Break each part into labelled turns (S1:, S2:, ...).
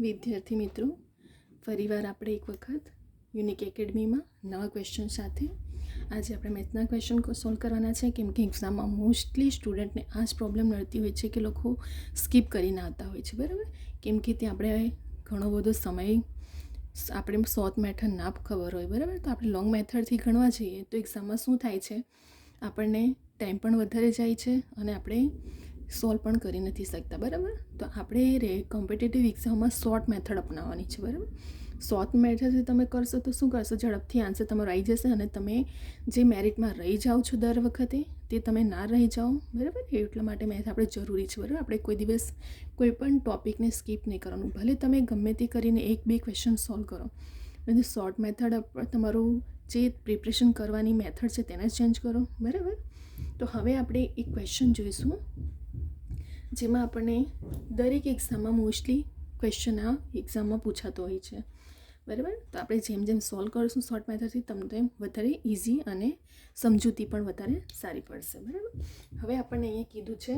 S1: વિદ્યાર્થી મિત્રો, ફરીવાર આપણે એક વખત યુનિક એકેડમીમાં નવા ક્વેશ્ચન સાથે આજે આપણે મેથના ક્વેશ્ચન સોલ્વ કરવાના છે. કેમ કે એક્ઝામમાં મોસ્ટલી સ્ટુડન્ટને આ જ પ્રોબ્લેમ નડતી હોય છે કે લોકો સ્કીપ કરીને આવતા હોય છે, બરાબર? કેમ કે ત્યાં આપણે ઘણો બધો સમય આપણે શોર્ટ મેથડ ના ખબર હોય, બરાબર? તો આપણે લોંગ મેથડથી ગણવા જઈએ તો એક્ઝામમાં શું થાય છે? આપણને ટાઈમ પણ વધારે જાય છે અને આપણે સોલ્વ પણ કરી નથી શકતા, બરાબર? તો આપણે રે કોમ્પિટેટિવ એક્ઝામમાં શોર્ટ મેથડ અપનાવવાની છે, બરાબર? શોર્ટ મેથડથી તમે કરશો તો શું કરશો? ઝડપથી આન્સર તમારો આવી જશે અને તમે જે મેરિટમાં રહી જાઓ છો દર વખતે, તે તમે ના રહી જાઓ, બરાબર? એટલા માટે મેથ આપણે જરૂરી છે, બરાબર? આપણે કોઈ દિવસ કોઈ પણ ટોપિકને સ્કીપ નહીં કરવાનું. ભલે તમે ગમે તે કરીને એક બે ક્વેશ્ચન સોલ્વ કરો. અને શોર્ટ મેથડ તમારું જે પ્રિપરેશન કરવાની મેથડ છે, તેને ચેન્જ કરો, બરાબર? તો હવે આપણે એક ક્વેશ્ચન જોઈશું. જેમાં આપણને દરેક એક્ઝામમાં મોસ્ટલી ક્વેશ્ચન આ એક્ઝામમાં પૂછાતો હોય છે. બરાબર? તો આપણે જેમ જેમ સોલ્વ કરીશું શોર્ટ મેથડથી તમને વધારે ઇઝી અને સમજૂતી પણ વધારે સારી પડશે. બરાબર? હવે આપણને અહીંયા કીધું છે,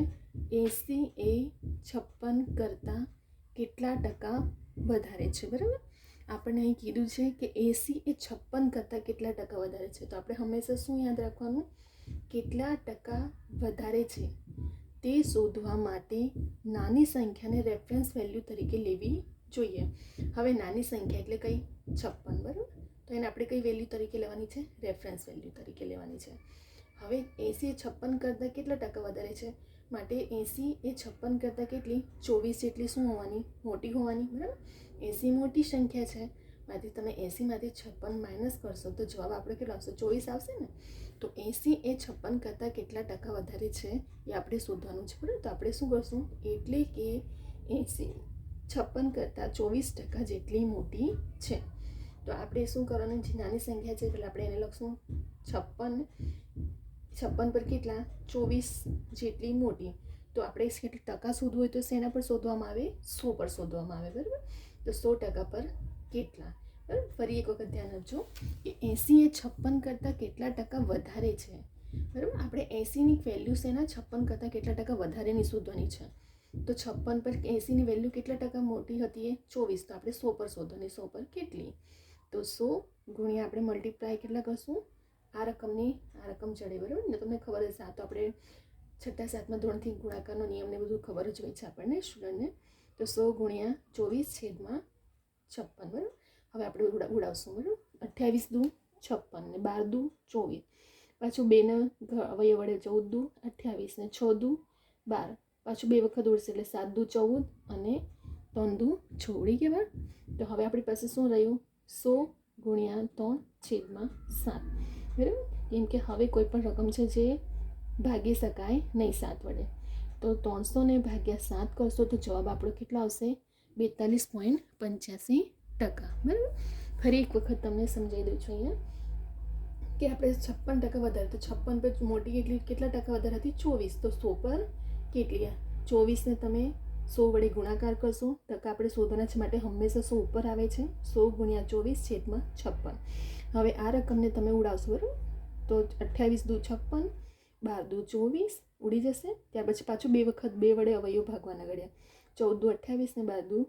S1: એસી એ છપ્પન કરતાં કેટલા ટકા વધારે છે? બરાબર? આપણને અહીં કીધું છે કે એસી એ છપ્પન કરતાં કેટલા ટકા વધારે છે? તો આપણે હંમેશા શું યાદ રાખવાનું? કેટલા ટકા વધારે છે? તે શોધવા માટે નાની સંખ્યાને રેફરન્સ વેલ્યુ તરીકે લેવી જોઈએ. હવે નાની સંખ્યા એટલે કઈ? છપ્પન, બરાબર? તો એને આપણે કઈ વેલ્યુ તરીકે લેવાની છે? રેફરન્સ વેલ્યુ તરીકે લેવાની છે. હવે એંસી એ છપ્પન કરતાં કેટલા ટકા વધારે છે? માટે એંસી એ છપ્પન કરતાં કેટલી? ચોવીસ જેટલી શું હોવાની? મોટી હોવાની, બરાબર? એંસી મોટી સંખ્યા છે. માંથી તમે એંસીમાંથી છપ્પન માઇનસ કરશો તો જવાબ આપણે કેટલો આવશે? ચોવીસ આવશે ને? તો એંસી એ છપ્પન કરતાં કેટલા ટકા વધારે છે એ આપણે શોધવાનું છે, બરાબર? તો આપણે શું કરશું? એટલે કે એંસી છપ્પન કરતાં ચોવીસ ટકા જેટલી મોટી છે. તો આપણે શું કરવાનું? જે નાની સંખ્યા છે એટલે આપણે એને લખશું. છપ્પન છપ્પન પર કેટલા? ચોવીસ જેટલી મોટી. તો આપણે કેટલી ટકા શોધવું હોય તો શેના પર શોધવામાં આવે? સો પર શોધવામાં આવે, બરાબર? તો સો ટકા પર કેટલા? ફરી એક વખત ધ્યાન આપજો કે એંસી એ છપ્પન કરતાં કેટલા ટકા વધારે છે. બરાબર? આપણે એંસીની વેલ્યુ શેના? છપ્પન કરતાં કેટલા ટકા વધારેની શોધવાની છે. તો છપ્પન પર એંસીની વેલ્યુ કેટલા ટકા મોટી હતી એ? ચોવીસ. તો આપણે સો પર શોધવાની. સો પર કેટલી? તો સો ગુણ્યા આપણે મલ્ટીપ્લાય કેટલા કરશું? આ રકમની, આ રકમ ચડે. બરાબર? ને તમને ખબર હશે, આ તો આપણે છઠ્ઠા, સાતમા ધોરણથી ગુણાકારનો નિયમને બધું ખબર જ હોય છે આપણને સ્ટુડન્ટને તો સો ગુણ્યા ચોવીસ છેદમાં છપ્પન. બરાબર? હવે આપણે ઉડા, ઉડાવશું બોલો અઠ્યાવીસ દુ, છપ્પન ને બાર દુ, ચોવીસ. પાછું બેને અવય વડે ચૌદ દુ, અઠ્યાવીસ ને છ દુ, બાર. પાછું બે વખત ઉડશે એટલે સાત દુ, ચૌદ અને ત્રણ દુ છોડી કહેવાય તો હવે આપણી પાસે શું રહ્યું? સો ગુણ્યા ત્રણ છેદમાં સાત. બરાબર? કેમ કે હવે કોઈ પણ રકમ છે જે ભાગી શકાય નહીં સાત વડે. તો ત્રણસો ને ભાગ્યા સાત કરશો તો જવાબ આપણો કેટલો આવશે? બેતાલીસ પોઈન્ટ પંચ્યાસી ટકા, બરાબર? ફરી એક વખત તમને સમજાવી દઉં છું અહીંયા કે આપણે છપ્પન ટકા વધારે, તો છપ્પન પર મોટી કેટલી, કેટલા ટકા વધારે હતી? ચોવીસ. તો સો પર કેટલી ચોવીસને તમે સો વડે ગુણાકાર કરશો, ટકા આપણે શોધવાના છે માટે હંમેશા સો ઉપર આવે છે. સો ગુણ્યા ચોવીસ છેદમાં છપ્પન. હવે આ રકમને તમે ઉડાવશો, બરાબર? તો અઠ્યાવીસ દુ છપ્પન, બાર દુ ચોવીસ, ઉડી જશે. ત્યાર પછી પાછું બે વખત, બે વડે અવયવ ભાગવાના ગળ્યા. ચૌદ દુ અઠ્યાવીસ ને બાર દુ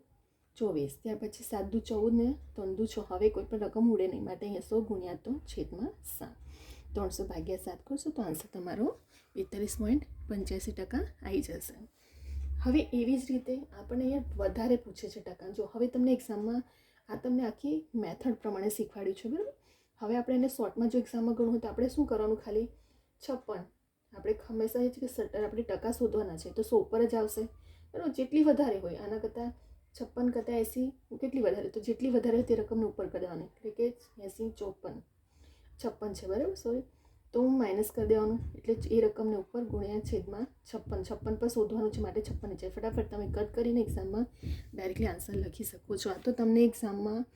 S1: ચોવીસ, ત્યાર પછી સાત દુ ચૌદ ને ત્રણ દુ છ. હવે કોઈ પણ રકમ ઉડે નહીં માટે અહીંયા સો ગુણ્યા તો છેદમાં સાત. ત્રણસો ભાગ્યા સાત કરશો તો આન્સર તમારો બેતાલીસ પોઈન્ટ પંચ્યાસી ટકા આવી જશે. હવે એવી જ રીતે આપણને અહીંયા વધારે પૂછે છે ટકા. જો હવે તમને એક્ઝામમાં આ તમને આખી મેથડ પ્રમાણે શીખવાડ્યું છે, બરાબર? હવે આપણે એને શોર્ટમાં જો એક્ઝામમાં ગણવું તો આપણે શું કરવાનું ખાલી? છપ્પન. આપણે હંમેશા એ છે કે સટ્ટર આપણે ટકા શોધવાના છે તો સો ઉપર જ આવશે. બરાબર? જેટલી વધારે હોય, આના કરતાં છપ્પન કરતાં એંસી કેટલી વધારે? તો જેટલી વધારે તે રકમને ઉપર કરી દેવાની. એટલે કે એંસી ચોપન. છપ્પન છે, બરાબર? સોરી તો હું માઇનસ કરી દેવાનું. એટલે એ રકમને ઉપર ગુણ્યા છેદમાં છપ્પન. છપ્પન પર શોધવાનું છે, માટે છપ્પન છે. ફટાફટ તમે કટ કરીને એક્ઝામમાં ડાયરેક્ટલી આન્સર લખી શકો છો. આ તો તમને એક્ઝામમાં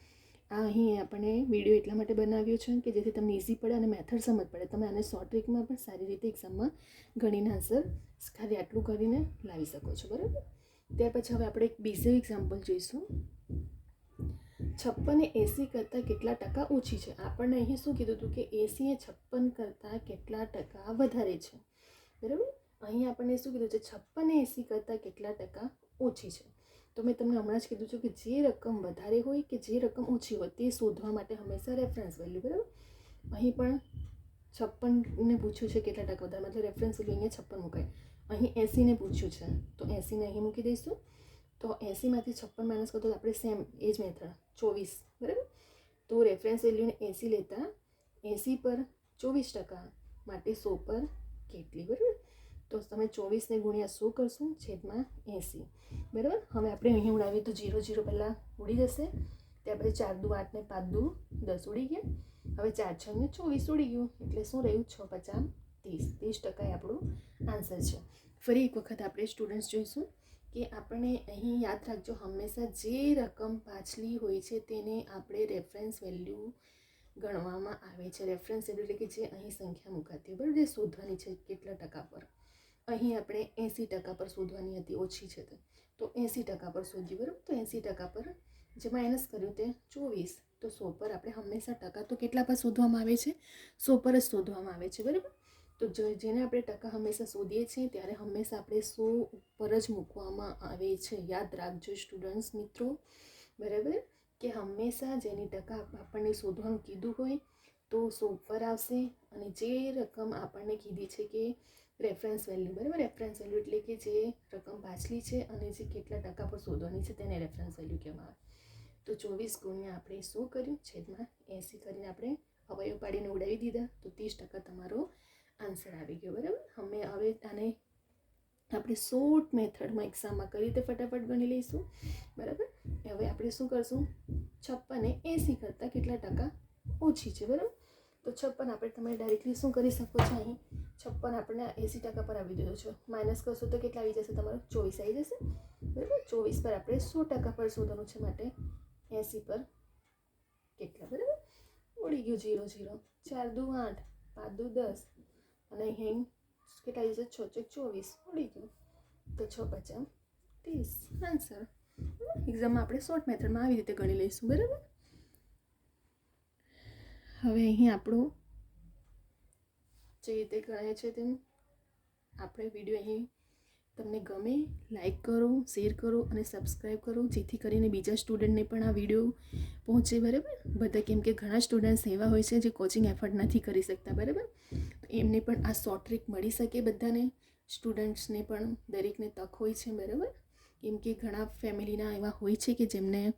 S1: આ અહીં આપણે વીડિયો એટલા માટે બનાવ્યો છે કે જેથી તમને ઇઝી પડે અને મેથડ સમજ પડે. તમે આને શોર્ટ ટ્રીકમાં પણ સારી રીતે એક્ઝામમાં ગણીને આન્સર ખાલી આટલું કરીને લાવી શકો છો. બરાબર? ત્યાર પછી હવે આપણે એક બીજું એક્ઝામ્પલ જોઈશું. છપ્પન એ એંસી કરતાં કેટલા ટકા ઓછી છે? આપણને અહીં શું કીધું હતું કે એંસી એ છપ્પન કરતાં કેટલા ટકા વધારે છે? બરાબર? અહીં આપણને શું કીધું છે? છપ્પન એ એંસી કરતાં કેટલા ટકા ઓછી છે? તો મેં તમને હમણાં જ કીધું છું કે જે રકમ વધારે હોય કે જે રકમ ઓછી હોય તે શોધવા માટે હંમેશા રેફરન્સ વેલ્યુ બરાબર? અહીં પણ છપ્પનને પૂછ્યું છે કેટલા ટકા વધારે, મતલબ રેફરન્સ વેલ્યુ અહીંયા છપ્પન મુકાય. અહીં એંસીને પૂછ્યું છે. તો એંસીને અહીં મૂકી દઈશું. તો એંસીમાંથી છપ્પન માઇનસ કરતો આપણે સેમ એ જ મેથડ ચોવીસ, બરાબર? તો રેફરન્સ વેલ્યુને એંસી લેતા એંસી પર ચોવીસ ટકા માટે સો પર કેટલી, બરાબર? તો તમે ચોવીસને ગુણ્યા સો કરશો, છેદમાં એંસી બરાબર? હવે આપણે અહીં ઉડાવીએ તો જીરો જીરો પહેલાં ઉડી જશે. ત્યાર પછી ચાર દુ આઠ ને પાંચ દુ દસ ઉડી ગયા. હવે ચાર, છ ને ચોવીસ ઉડી ગયું. એટલે શું રહ્યું? છ, પચાસ ત્રીસ ત્રીસ ટકા આપણું આન્સર છે. ફરી એક વખત આપણે સ્ટુડન્ટ્સ જોઈશું કે આપણે અહીં યાદ રાખજો, હંમેશા જે રકમ પાછલી હોય છે તેને આપણે રેફરન્સ વેલ્યુ ગણવામાં આવે છે. રેફરન્સ એટલે કે જે અહીં સંખ્યા મુકાતી હોય, બરાબર? શોધવાની છે કેટલા ટકા પર. અહીં આપણે એંસી ટકા પર શોધવાની હતી, ઓછી છે તે. તો એંસી ટકા પર શોધી બરાબર? તો એંસી ટકા પર જે માઇનસ કર્યું તે ચોવીસ. તો સો પર આપણે હંમેશા ટકા તો કેટલા પર શોધવામાં આવે છે? સો પર જ શોધવામાં આવે છે, બરાબર? તો જેને આપણે ટકા હંમેશા શોધીએ છીએ ત્યારે હંમેશા આપણે સો ઉપર જ મૂકવામાં આવે છે. યાદ રાખજો સ્ટુડન્ટ્સ મિત્રો. બરાબર? કે હંમેશા જેની ટકા આપણને શોધવાનું કીધું હોય તો સો ઉપર આવશે અને જે રકમ આપણને કીધી છે કે રેફરન્સ વેલ્યુ બરાબર? રેફરન્સ વેલ્યુ એટલે કે જે રકમ પાછલી છે અને જે કેટલા ટકા પર શોધવાની છે તેને રેફરન્સ વેલ્યુ કહેવામાં આવે તો ચોવીસ ગુણ્યા આપણે શું કર્યું, છેદમાં એંસી કરીને આપણે અવયવ પાડીને ઉડાવી દીધા. તો ત્રીસ ટકા તમારો આન્સર આવી ગયો, બરાબર? અમે હવે આને આપણે શોર્ટ મેથડમાં એક્ઝામમાં કઈ રીતે ફટાફટ ગણી લઈશું, બરાબર? હવે આપણે શું કરશું? છપ્પન એ એંસી કરતાં કેટલા ટકા ઓછી છે, બરાબર? તો છપ્પન આપણે તમે ડાયરેક્ટલી શું કરી શકો છો અહીં? છપ્પન આપણે એંસી ટકા પર આવી દીધો છે. માઇનસ કરશો તો કેટલા આવી જશે? તમારો ચોવીસ આવી જશે, બરાબર? ચોવીસ પર આપણે સો ટકા પર શોધવાનું છે માટે એંસી પર કેટલા, બરાબર? ઉડી ગયું જીરો જીરો ચાર દુ આઠ, પાંચ દુ દસ અને કેટલા આવી જશે છ ચોક ચોવીસ. ઉડી ગયું. તો છ પચાસ. ત્રીસ. આન્સર એક્ઝામમાં આપણે શોર્ટ મેથડમાં આવી રીતે ગણી લઈશું, બરાબર? હવે અહીં આપણું જે રીતે ગણાય છે તેમ આપણે વીડિયો અહીં તમને ગમે લાઈક કરો શેર કરો અને સબસ્ક્રાઈબ કરો, જેથી કરીને બીજા સ્ટુડન્ટને પણ આ વીડિયો પહોંચે, બરાબર? બધા કેમ કે ઘણા સ્ટુડન્ટ્સ એવા હોય છે જે કોચિંગ એફર્ટ નથી કરી શકતા, બરાબર? એમને પણ આ શોર્ટ ટ્રીક મળી શકે બધાને. સ્ટુડન્ટ્સને પણ દરેકને તક હોય છે, બરાબર? કેમ કે ઘણા ફેમિલીના એવા હોય છે કે જેમને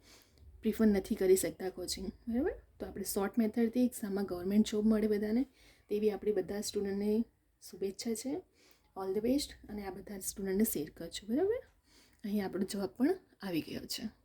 S1: પ્રિફર નથી કરી શકતા કોચિંગ, બરાબર? તો આપણે શોર્ટ મેથડથી એક્ઝામમાં ગવર્મેન્ટ જોબ મળે બધાને, તેવી આપણે બધા સ્ટુડન્ટને શુભેચ્છા છે. ઓલ ધ બેસ્ટ, અને આ બધા સ્ટુડન્ટને શેર કરજો, બરાબર? અહીં આપણો જવાબ પણ આવી ગયો છે.